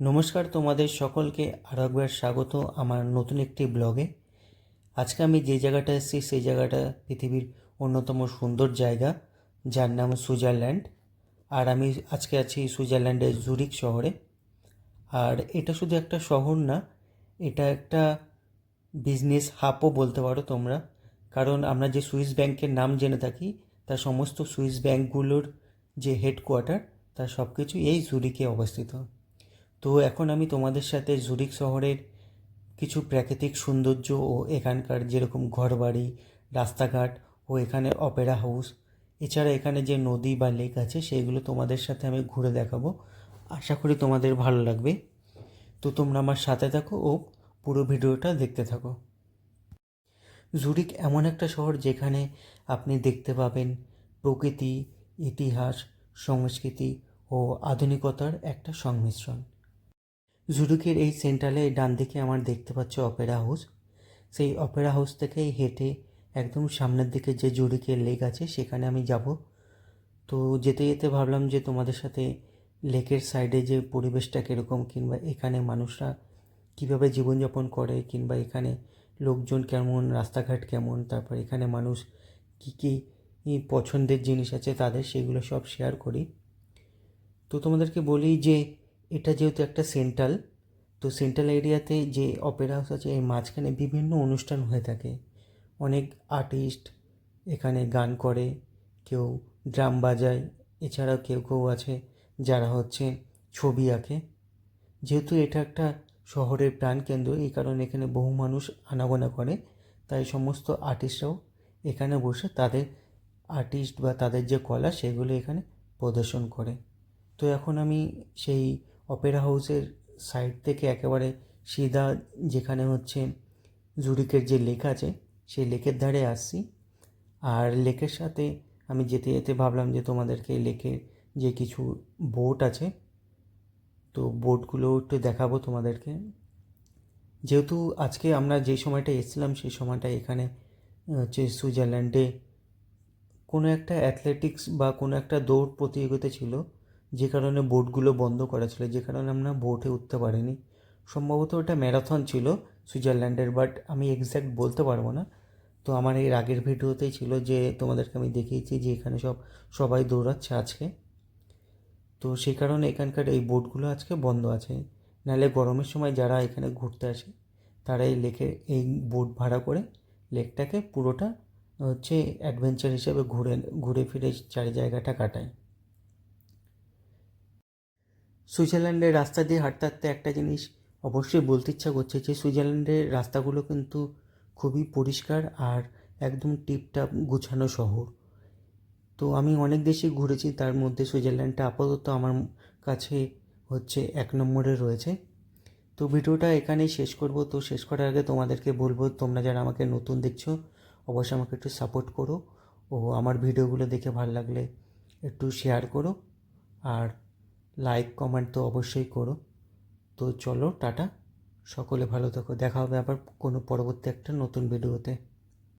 নমস্কার, তোমাদের সকলকে আরও একবার স্বাগত আমার নতুন একটি ব্লগে। আজকে আমি যে জায়গাটা এসেছি, সেই জায়গাটা পৃথিবীর অন্যতম সুন্দর জায়গা, যার নাম সুইজারল্যান্ড। আর আমি আজকে আছি সুইজারল্যান্ডের জুরিক শহরে। আর এটা শুধু একটা শহর না, এটা একটা বিজনেস হাবও বলতে পারো তোমরা। কারণ আমরা যে সুইস ব্যাংকের নাম জেনে থাকি, তার সমস্ত সুইস ব্যাংকগুলোর যে হেডকোয়ার্টার, তার সব কিছু এই জুরিকে অবস্থিত। তো এখন আমি তোমাদের সাথে জুরিক শহরের কিছু প্রাকৃতিক সৌন্দর্য ও এখানকার যেরকম ঘরবাড়ি, রাস্তাঘাট ও এখানে অপেরা হাউস, এছাড়া এখানে যে নদী বা লেক আছে সেইগুলো তোমাদের সাথে আমি ঘুরে দেখাবো। আশা করি তোমাদের ভালো লাগবে। তো তোমরা আমার সাথে থাকো ও পুরো ভিডিওটা দেখতে থাকো। জুরিক এমন একটা শহর যেখানে আপনি দেখতে পাবেন প্রকৃতি, ইতিহাস, সংস্কৃতি ও আধুনিকতার একটা সংমিশ্রণ। জুরিকের এই সেন্ট্রালে ডান দিকে আমার দেখতে পাচ্ছ অপেরা হাউস। সেই অপেরা হাউস থেকেই হেঁটে একদম সামনের দিকে যে জুরিকের লেক আছে, সেখানে আমি যাব। তো যেতে যেতে ভাবলাম যে তোমাদের সাথে লেকের সাইডে যে পরিবেশটা কীরকম, কিংবা এখানে মানুষরা কীভাবে জীবনযাপন করে, কিংবা এখানে লোকজন কেমন, রাস্তাঘাট কেমন, তারপর এখানে মানুষ কী কী পছন্দের জিনিস আছে, তাদের সেগুলো সব শেয়ার করি। তো তোমাদেরকে বলি যে এটা যেহেতু একটা সেন্ট্রাল, তো সেন্ট্রাল এরিয়াতে যে অপেরা হাউস আছে এই মাঝখানে বিভিন্ন অনুষ্ঠান হয়ে থাকে। অনেক আর্টিস্ট এখানে গান করে, কেউ ড্রাম বাজায়, এছাড়াও কেউ কেউ আছে যারা হচ্ছে ছবি আঁকে। যেহেতু এটা একটা শহরের প্রাণকেন্দ্র এই কারণে এখানে বহু মানুষ আনাগোনা করে, তাই সমস্ত আর্টিস্টরাও এখানে বসে তাদের আর্টিস্ট বা তাদের যে কলা, সেগুলো এখানে প্রদর্শন করে। তো এখন আমি সেই অপেরা হাউসের সাইড থেকে একেবারে সিধা যেখানে হচ্ছে জুরিকের যে লেক আছে, সেই লেকের ধারে আসছি। আর লেকের সাথে আমি যেতে যেতে ভাবলাম যে তোমাদেরকে লেকের যে কিছু বোট আছে, তো বোটগুলো একটু দেখাবো তোমাদেরকে। যেহেতু আজকে আমরা যে সময়টা এসেছিলাম, সেই সময়টা এখানে হচ্ছে সুইজারল্যান্ডে কোনো একটা অ্যাথলেটিক্স বা কোনো একটা দৌড় প্রতিযোগিতা ছিল। যে কারণে বোটগুলো বন্ধ করা ছিল, যে কারণে আমরা বোটে উঠতে পারিনি। সম্ভবত ওটা ম্যারাথন ছিল সুইজারল্যান্ডের বাট আমি এক্স্যাক্ট বলতে পারব না। তো আমার এর আগের ভিডিওতেই ছিল যে তোমাদেরকে আমি দেখিয়েছি যে এখানে সব, সবাই দৌড়াচ্ছে আজকে। তো সেই কারণে এখানকার এই বোটগুলো আজকে বন্ধ আছে। নাহলে গরমের সময় যারা এখানে ঘুরতে আসে তারা এই লেকে এই বোট ভাড়া করে লেকটাকে পুরোটা হচ্ছে অ্যাডভেঞ্চার হিসেবে ঘুরে ঘুরে ফিরে চারি জায়গাটা কাটায়। সুইজারল্যান্ডের রাস্তা দিয়ে হাঁটতে হাঁটতে একটা জিনিস অবশ্যই বলতে ইচ্ছা করছে যে, সুইজারল্যান্ডের রাস্তাগুলো কিন্তু খুবই পরিষ্কার আর একদম টিপটাপ গুছানো শহর। তো আমি অনেক দেশে ঘুরেছি, তার মধ্যে সুইজারল্যান্ডটা আপাতত আমার কাছে হচ্ছে এক নম্বরে রয়েছে। তো ভিডিওটা এখানেই শেষ করব। তো শেষ করার আগে তোমাদেরকে বলব, তোমরা যারা আমাকে নতুন দেখছ, অবশ্যই আমাকে একটু সাপোর্ট করো ও আমার ভিডিওগুলো দেখে ভালো লাগলে একটু শেয়ার করো। আর লাইক কমেন্ট তো অবশ্যই করো। তো চলো, টাটা। সকলে ভালো থাকো। দেখা হবে আবার কোনো পরবর্তী একটা নতুন ভিডিওতে